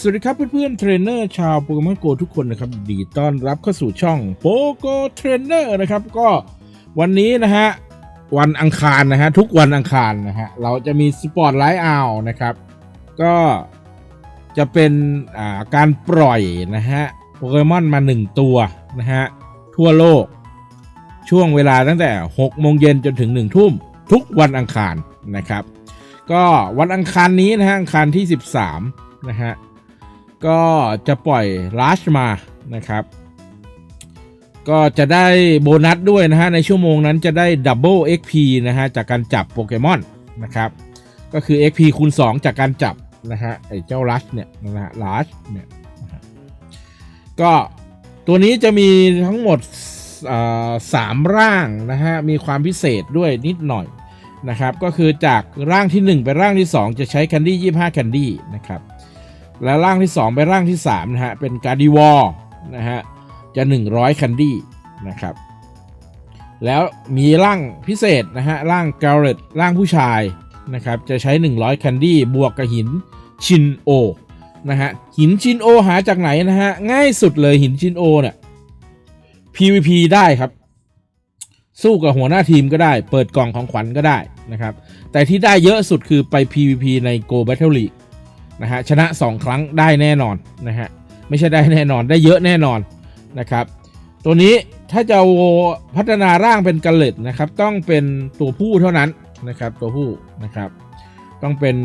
สวัสดีครับเพื่อนๆเทรนเนอร์ชาวโปเกมอนโกทุกคนนะครับดีต้อนรับเข้าสู่ช่องโปโกเทรนเนอร์นะครับก็วันนี้นะฮะวันอังคารนะฮะทุกวันอังคารนะฮะเราจะมีสปอตไลท์อานะครับ ก็จะเป็นอ่าการปล่อยนะฮะโปเกมอนมาหนึ่งตัวนะฮะทั่วโลก ช่วงเวลาตั้งแต่6โมงเย็นจนถึง 1 ทุ่ม ทุกวันอังคารนะครับ ก็วันอังคารนี้นะฮะอังคารที่ 13นะฮะ ก็จะปล่อยลัชมานะครับ ก็จะได้โบนัสด้วยนะฮะ ในชั่วโมงนั้นจะได้ดับเบิล XP นะฮะ จากการจับโปเกมอนนะครับ ก็คือ XP คูณ 2 จากการจับนะฮะไอ้เจ้าลัชเนี่ยนะฮะลัชเนี่ยก็ตัวนี้จะมีทั้งหมดอ่าสามร่างนะฮะ มีความพิเศษด้วยนิดหน่อยนะครับ ก็คือจากร่างที่ 1 ไปร่างที่ 2 จะใช้แคนดี้25แคนดี้นะครับ และร่างที่ 2 ไปร่างที่ 3 นะฮะ เป็นการดิวอลนะฮะ จะ 100แคนดี้นะครับ แล้วมีร่างพิเศษนะฮะ ร่างกาเรตร่างผู้ชายนะครับ จะใช้ 100แคนดี้บวกกับหินชินโอนะฮะ หินชินโอหาจากไหนนะฮะ ง่ายสุดเลยหินชินโอเนี่ย PVP ได้ครับ สู้กับหัวหน้าทีมก็ได้ เปิดกล่องของขวัญก็ได้นะครับ แต่ที่ได้เยอะสุดคือไป PVP ใน Go Battle League นะฮะชนะ 2 ครั้งได้แน่นอนนะฮะไม่ใช่ได้แน่นอนได้เยอะแน่นอนนะครับ ตัวนี้ถ้าจะพัฒนาร่างเป็นกัลเลตนะครับต้องเป็นตัวผู้เท่านั้นนะครับตัวผู้นะครับต้องเป็น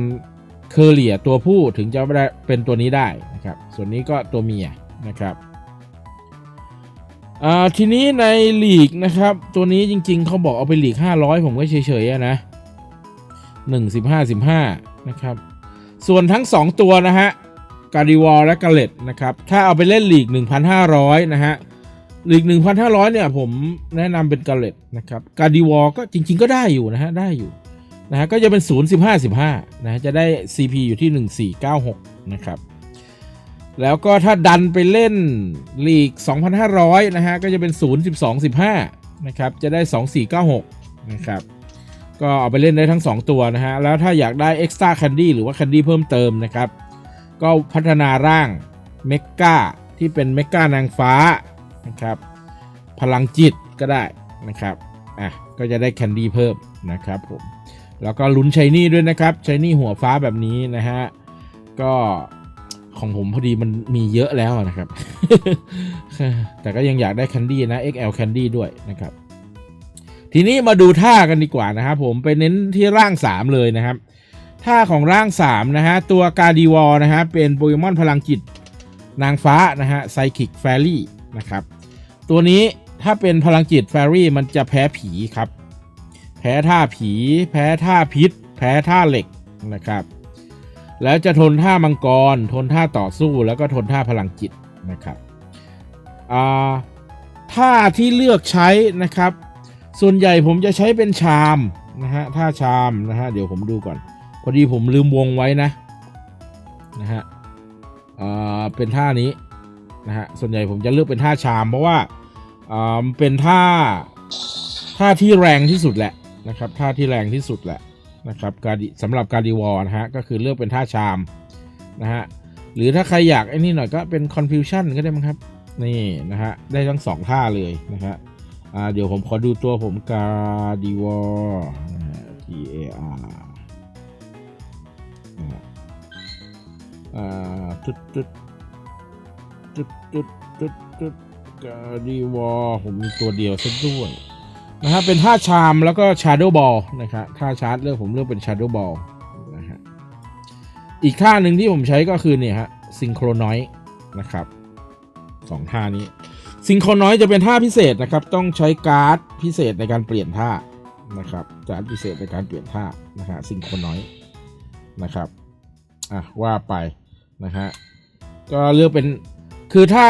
เคอร์เลียตัวผู้ถึงจะได้เป็นตัวนี้ได้นะครับส่วนนี้ก็ตัวเมียนะครับทีนี้ในหลีกนะครับตัวนี้จริงๆเขาบอกเอาไปหลีก 500 ผมก็เฉยๆอะนะ1 15 15นะครับ ส่วนทั้ง 2 ตัวนะฮะการดิวอลและกาเลตนะครับถ้าเอาไปเล่นลีก 1,500 นะฮะลีก 1,500 เนี่ยผมแนะนำเป็นกาเลตนะครับการดิวอลก็จริง ๆ ก็ได้อยู่นะฮะได้อยู่นะฮะก็จะเป็น 0 15 15 นะฮะจะได้ CP อยู่ที่ 1496 นะครับแล้วก็ถ้าดันไปเล่นลีก 2,500 นะฮะก็จะเป็น 0 12 15 นะครับจะได้ 2496 นะครับ ก็เอาไปเล่นได้ทั้ง 2 ตัวนะฮะ แล้วถ้าอยากได้ Extra Candy หรือว่า Candy เพิ่มเติมนะครับ ก็พัฒนาร่างเมกาที่เป็นเมกานางฟ้านะครับ พลังจิตก็ได้นะครับอะก็จะได้แคนดี้เพิ่มนะครับผมแล้วก็ลุ้นชายนี่ด้วยนะครับชายนี่หัวฟ้าแบบนี้นะฮะก็ของผมพอดีมันมีเยอะแล้วนะครับ แต่ก็ยังอยากได้แคนดี้นะ XL แคนดี้ด้วยนะครับ ทีนี้มาดูท่ากันดีกว่านะครับผมไปเน้นที่ร่าง 3 เลยนะครับ ท่าของร่าง3นะฮะตัวกาดีวอลนะฮะเป็นโปเกมอนพลังจิต นางฟ้านะฮะไซคิกแฟรี่นะครับตัวนี้ถ้าเป็นพลังจิตแฟรี่มันจะแพ้ผีครับ แพ้ท่าผี แพ้ท่าพิษ แพ้ท่าเหล็กนะครับแล้วจะทนท่ามังกร ทนท่าต่อสู้แล้วก็ทนท่าพลังจิตนะครับท่าที่เลือกใช้นะครับ ส่วนใหญ่ผมจะใช้เป็นชามนะฮะท่าชามนะฮะเดี๋ยวผมดูก่อน พอดีผมลืมวงไว้นะนะฮะเอ่าเป็นท่านี้นะฮะส่วนใหญ่ผมจะเลือกเป็นท่าชาม เพราะว่าเอ่ามันเป็นท่าท่าที่แรงที่สุดแหละนะครับท่าที่แรงที่สุดแหละนะครับการสำหรับการดีวอลนะฮะก็คือเลือกเป็นท่าชามนะฮะหรือถ้าใครอยากไอ้นี่หน่อยก็เป็น confusion ก็ได้มั้งครับ นี่นะฮะได้ทั้งสองท่าเลยนะฮะ อ่าเดี๋ยวผมขอดูตัวผมกาดีวอ T A R อ่าตึ๊ดตึ๊ดตึ๊ดตึ๊ดตึ๊ดตึ๊ดกาดีวอผมมีตัวเดียวซะด้วยนะฮะเป็นท่าชามแล้วก็ชาร์โดบอลนะครับท่าชาร์จเลือกผมเลือกเป็นชาร์โดบอลนะฮะอีกท่าหนึ่งที่ผมใช้ก็คือเนี่ยฮะซิงโครนอยนะครับสองท่านี้ ซิงโครน้อยจะเป็นท่าพิเศษนะครับ ต้องใช้การ์ดพิเศษในการเปลี่ยนท่านะครับการ์ดพิเศษในการเปลี่ยนท่านะฮะซิงโครน้อยนะครับอะว่าไปนะฮะก็เลือกเป็นคือถ้า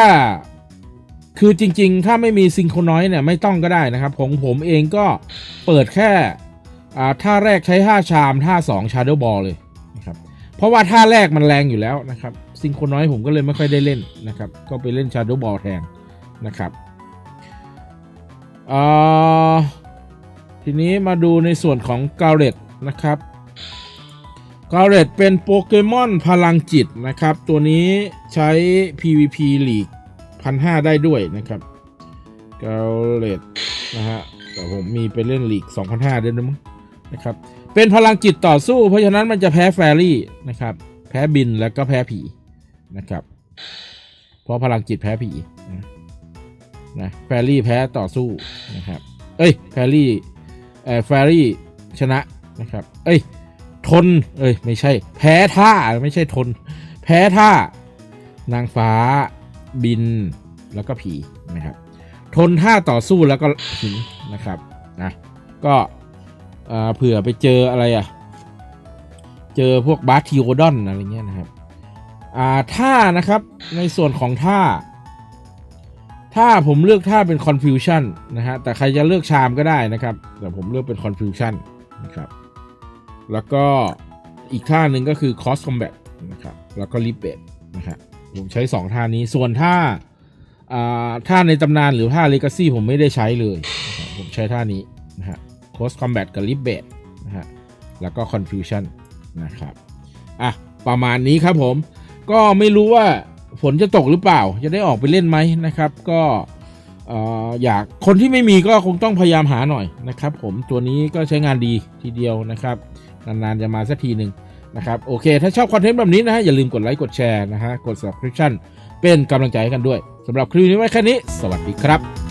คือจริง ๆ ถ้าไม่มีซิงโครน้อยเนี่ยไม่ต้องก็ได้นะครับของผมเองก็เปิดแค่อ่าท่าแรกใช้ท่าชามท่า2ชาร์โดบอลเลยนะครับเพราะว่าท่าแรกมันแรงอยู่แล้วนะครับซิงโครน้อยผมก็เลยไม่ค่อยได้เล่นนะครับก็ไปเล่นชาร์โดบอลแทน นะครับอ่าทีนี้มาดูในส่วนของกาเลตนะครับกาเรตเป็นโปเกมอนพลังจิตนะครับ ตัวนี้ใช้ PVP ลีกพันห้าได้ด้วยนะครับกาเรตนะฮะแต่ผมมีไปเล่นลีก2,500ด้วยนะมั้งนะครับ เป็นพลังจิตต่อสู้ เพราะฉะนั้นมันจะแพ้แฟรี่นะครับ แพ้บินแล้วก็แพ้ผีนะครับ เพราะพลังจิตแพ้ผีนะ นะแฟรี่แพ้ต่อสู้นะครับ เอ้ยแฟรี่เอ่อแฟรี่ชนะนะครับ เอ้ยทน เอ้ยไม่ใช่ แพ้ท่าไม่ใช่ทน แพ้ท่านางฟ้าบินแล้วก็ผีนะครับ ทนท่าต่อสู้แล้วก็หินะครับนะก็เอ่อเผื่อไปเจออะไรอะ เจอพวกบาร์ทิโอดอนอะไรเงี้ยนะครับอ่าท่านะครับในส่วนของท่า ถ้าผมเลือกท่าเป็น confusion นะฮะ แต่ใครจะเลือกชามก็ได้นะครับ แต่ผมเลือกเป็น confusion นะครับ แล้วก็อีกท่าหนึ่งก็คือ cross combat นะครับ แล้วก็ r e b a t นะครับผมใช้ 2 ท่านี้ ส่วนท่าท่าในตำนานหรือท่า legacy ผมไม่ได้ใช้เลย ผมใช้ท่านี้นะฮะ cross combat กับ r e b a t นะฮะ แล้วก็ confusion นะครับ อะ ประมาณนี้ครับผม ก็ไม่รู้ว่า ฝนจะตกหรือเปล่า จะได้ออกไปเล่นไหมนะครับ ก็เอ่ออยากคนที่ไม่มีก็คงต้องพยายามหาหน่อยนะครับ ผมตัวนี้ก็ใช้งานดีทีเดียวนะครับ นานๆจะมาสักทีหนึ่งนะครับโอเค ถ้าชอบคอนเทนต์แบบนี้นะฮะอย่าลืมกดไลค์กดแชร์นะฮะกด subscription เป็นกำลังใจให้กันด้วยสำหรับคลิปนี้ไว้แค่นี้ สวัสดีครับ